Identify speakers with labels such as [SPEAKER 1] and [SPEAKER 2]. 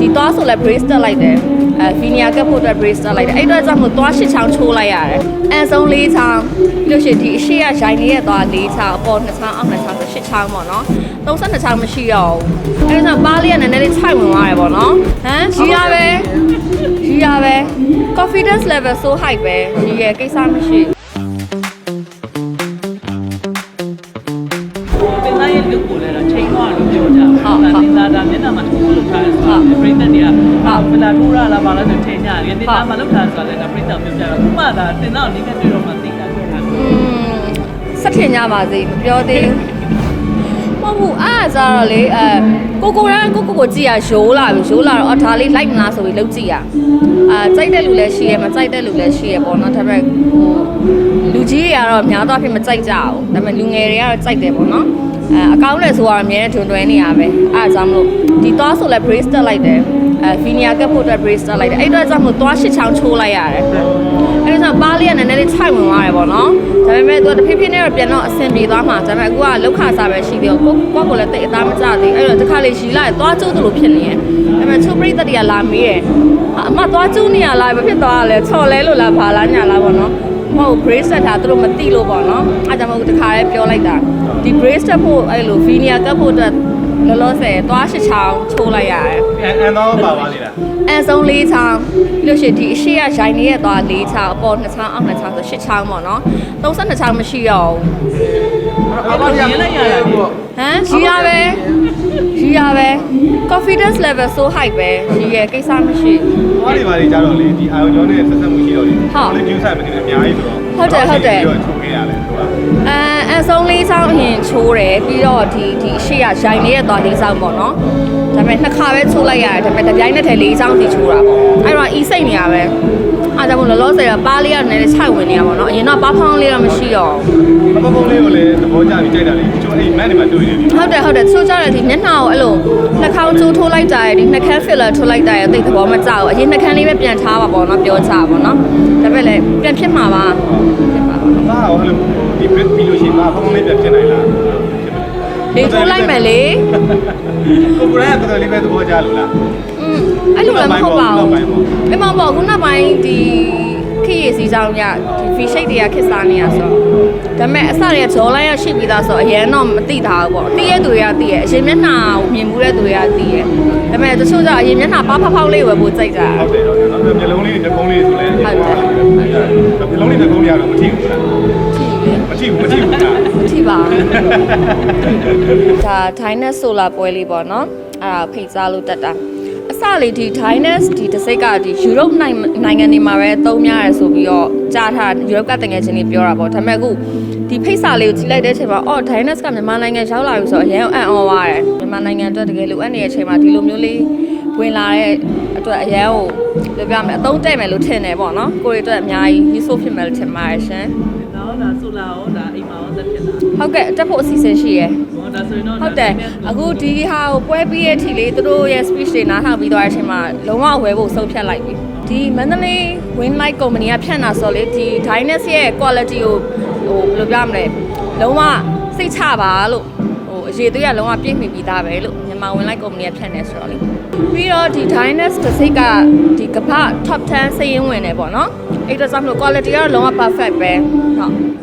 [SPEAKER 1] ဒီသွားဆိုလဲ brace တက်လိုက်တယ်အဲ vinia ကပ်ဖို့အတွက် brace တက်လိုက်တယ်အဲ့အတွက်ကြောင့်မို့သွားရှစ်ချောင်းချိုးလိုက်ရတယ်အန်ဆုံးလေးချောင်းပြီးလို့ရှိရင်ဒီအရှိရရိုင်းနေတဲ့သွားလေးချောင်းအပေါ်နှစ်ချောင်းအောက်နှစ်ချောင်းဆိုရှစ်ချောင်းပေါ့နော်32ချောင်းမရှိတော့ဘူးအဲ့ဒါကြောင့်ပါးလေးကနည်းနည်းလေးခြိုက်ဝင်သွားတယ်ပေါ့နော်ဟမ်ရီရပဲရီရပဲ confidence level so high ပဲရီရကိစ္စမရှိဘူး
[SPEAKER 2] ပင်သားရဲ့ look ကိုလည်းတော့ချိန်သွားလို့ပြောကြပါဘူး။တင်သားဒါမျက်နှာမှာထိုးလို့ထားတယ်ဆိုတာပရိသတ်တွေကဟာပလာထိုးရလားဘာလဲဆိုထင်ကြတယ်။တင်သားမှာလောက်ထားဆိုတာလည်းဒါပရိသတ်ပြောကြတယ်။ခုမှသာတင်သားကိုနေနဲ့တွေ့တော့မှသိတာပြောတာ
[SPEAKER 1] อืมစက်ထင်ကြပါစေမပြောသေးဘူးမဟုတ်ဘူးအားကြတော့လေအဲကိုကိုရန်ကိုကိုကိုကြည့်ရရိုးလာပြီရိုးလာတော့အော်ဒါလေးလိုက်မလားဆိုပြီးလုပ်ကြည့်ရအာကြိုက်တဲ့လူလည်းရှိရမကြိုက်တဲ့လူလည်းရှိရပေါ့နော်ဒါပေမဲ့ဟိုလူကြီးတွေကတော့များသောအားဖြင့်မကြိုက်ကြဘူးဒါပေမဲ့လူငယ်တွေကတော့ကြိုက်တယ်ပေါ့နော် အဲအကောင်းလဲဆိုတော့အများနဲ့ထွန်တွဲနေရပဲအားကြောင့်မလို့ဒီသွားဆိုလဲ brace တက်လိုက်တယ်အဲ vinia ကပ်ဖို့အတွက် brace တက်လိုက်တယ်အဲ့အတွက်ကြောင့်မလို့သွားရှစ်ချောင်းချိုးလိုက်ရတယ်အဲ့ဒါကြောင့်ပါးလေးကနည်းနည်းလေးခြိုက်ဝင်သွားတယ်ပေါ့နော်ဒါပေမဲ့သူကတဖြည်းဖြည်းနဲ့တော့ပြန်တော့အဆင်ပြေသွားမှာဒါပေမဲ့အခုကလောက်ခါစားပဲရှိသေးတော့ကိုကိုကိုလည်းတိတ်အသားမကျသေးအဲ့တော့တစ်ခါလေးရီလိုက်သွားကျိုးသလိုဖြစ်နေရဲ့ဒါပေမဲ့ချိုးပရိသတ်တွေကလာမေးတယ်အမသွားကျိုးနေရလားဘာဖြစ်သွားရလဲချော်လဲလို့လားဘာလားညာလားပေါ့နော်မဟုတ် brace တက်တာသူတို့မသိလို့ပေါ့နော်အားကြောင့်မို့တခါလေးပြောလိုက်တာ ဒီ brace တက်ဖို့အဲ့လို vinia ကပ်ဖို့အတွက်လောလောဆယ်သွားရှစ်ချောင်းချိုးလိုက်ရတယ်
[SPEAKER 3] အန်အန်တော့ပါပါလေလား
[SPEAKER 1] အန်ဆုံးလေးချောင်းပြီးလို့ရှိရင်ဒီအရှိရရိုင်းနေတဲ့သွားလေးချောင်းအပေါ်နှစ်ချောင်းအောက်နှစ်ချောင်းဆိုရှစ်ချောင်းပေါ့နော်32ချောင်းမရှိတော့ဘူး
[SPEAKER 2] အဲ့တော့ရင်းလိုက်ရတာလေ
[SPEAKER 1] ဟမ်ရီရပဲရီရပဲ confidence level so high ပဲရီရကိစ္စမရှိဘူး။
[SPEAKER 3] ဘာတွေဘာတွေကြတော့လေဒီအာယုံကျော်နဲ့ဆက်ဆက်မှုရှိတော့လေ
[SPEAKER 1] ဟုတ်
[SPEAKER 3] လေ view site မတင်အများကြီးဆိုတော့
[SPEAKER 1] ဟုတ်တယ်ဟုတ်တယ်
[SPEAKER 3] ပြီးတော့ချုပ်ခဲ့ရတယ်ဆိုတာ
[SPEAKER 1] အန် အန်ဆုံးလေးချောင်းအရင်ချိုးတယ်ပြီးတော့ဒီဒီအရှိရရိုင်းနေတဲ့သွားလေးချောင်းပေါ့နော်ဒါပေမဲ့နှစ်ခါပဲချိုးလိုက်ရတယ်ဒါပေမဲ့တစ်ပြိုင်နက်တည်းလေးချောင်းစီချိုးတာပေါ့အဲ့တော့ e စိတ်နေရပဲအားကြောင့်မို့လောလောဆယ်ကပါးလေးကနည်းနည်းခြိုက်ဝင်နေရပါတော့အရင်တော့ပါးဖောင်းလေးတော့မရှိတော့ဘူး။
[SPEAKER 3] ပပပုံးလေးကိုလည်းသဘောကျပြီးကြိုက်တာလေ။ကျွန်တော်အိမ်မက်နေမှာတွေ့နေပြီ
[SPEAKER 1] ဟုတ်တယ်ဟုတ်တယ်ချိုးကြတယ်ဒီမျက်နှာကိုအဲ့လိုနှာခေါင်းကျိုးထိုးလိုက်တာရယ်ဒီနှာခမ်း filler ထိုးလိုက်တာရယ်သိတဲ့သဘောမကျဘူးအရင်နှာခမ်းလေးပဲပြန်ထားပါပေါ့နော်ပြောချပါပေါ့နော်ဒါပေမဲ့လည်းပြန်ဖြစ်မှာပါဖြစ်ပါပါ။
[SPEAKER 3] ဘာဟောလို့ ဒီ bit ပြီးလို့ရှိရင်ဘာပပုံးလေးပြန်ဖြစ်နိုင်လား
[SPEAKER 1] လေထိုးလိုက်မယ်လေ။
[SPEAKER 3] ကိုကိုရိုင်းကတော်တော်လေးပဲသဘောကျလို့လား
[SPEAKER 1] อืมအဲ့လိုလည်းမဟုတ်ပါ
[SPEAKER 3] နောက်
[SPEAKER 1] ဘူး
[SPEAKER 3] ပိုင်းပေါ့
[SPEAKER 1] အမေပေါ့ခုနောက်ပိုင်းဒီခေတ်ရည်စီဆောင်ရဒီ V shape တွေကခက်စားနေရဆိုတော့ဒါပေမဲ့အစတွေကဂျော်လိုင်းရရှိပြီးသားဆိုတော့အရင်တော့မသိတာဘူးပေါ့သိရတဲ့သူတွေကသိရအရင်မျက်နှာကိုမြင်မှုတဲ့သူတွေကသိရဒါပေမဲ့တချို့ကျအရင်မျက်နှာပါဖောက်ဖောက်လေးပဲပိုစိတ်ကြ။
[SPEAKER 3] ဟုတ်တယ်ဟုတ်တယ်။နောက်မျက်လုံးလေးနဲ့နှာကုန်းလေးဆိုလဲမျက်လုံးလေးနှာကုန်းလေးကတော့မထီဘူးလား
[SPEAKER 1] ကြည့်လေ။
[SPEAKER 3] မ ထီဘူးမထီဘူးလား
[SPEAKER 1] မထီပါဘူးဒါ Dynas Solar ပွဲလေးပေါ့နော်အဲ့ဒါဖိတ်စားလို့တက်တာအစလေးဒီ Dynas ဒီတစ်စိတ်ကဒီ Europe နိုင်ငံတွေမှာပဲသုံးများရဆိုပြီးတော့ကြားထား Europe ကတကယ်ချင်းတွေပြောတာပေါ့ဒါပေမဲ့အခုဒီဖိတ်စာလေးကိုကြည့်လိုက်တဲ့အချိန်မှာအော် Dynas ကမြန်မာနိုင်ငံရောက်လာပြီဆိုတော့အရင်အံ့ဩသွားတယ်မြန်မာနိုင်ငံအတွက်တကယ်လိုအပ်နေတဲ့အချိန်မှာဒီလိုမျိုးလေးဝင်လာတဲ့အတွက်အရင်ကိုပြောပြမယ်အသုံးတဲ့မယ်လို့ထင်တယ်ပေါ့နော်ကိုရီအတွက်အများကြီး useful ဖြစ်မယ်လို့ထင်ပါတယ်ရှင်။
[SPEAKER 2] နောက်ဒါဆိုလာရောဒါအိမ်မှာရောသက်ဖြစ်တာ
[SPEAKER 1] ဟုတ်ကဲ့တက်ဖို့အစီအစဉ်ရှိရယ်။
[SPEAKER 2] ဟောဒါဆိုရင်တော့
[SPEAKER 1] ဟုတ်တယ်အခုဒီဟာကိုပွဲပြီးရဲ့အထိလေးသူတို့ရဲ့ speech တွေနားထောင်ပြီးသွားတဲ့အချိန်မှာလုံးဝဝယ်ဖို့ဆုံးဖြတ်လိုက်ပြီဒီမန္တလေး win light company ကဖြန့်တာဆိုလေဒီ Dynas ရဲ့ quality ကိုဟိုဘယ်လိုပြောမလဲလုံးဝစိတ်ချပါလို့ ဟိုအရေးသွေးကလုံးဝပြည့်မီပြီးသားပဲလို့မြန်မာ win light company ကဖြန့်နေဆိုတော့လေပြီးတော့ဒီ Dynas တစ်စိတ်ကဒီကမ္ဘာ top 10စိတ်ရင်းဝင်နေပေါ့နော်အဲ့ဒါကြောင့်မလို့ quality ကတော့လုံးဝ perfect ပဲဟုတ်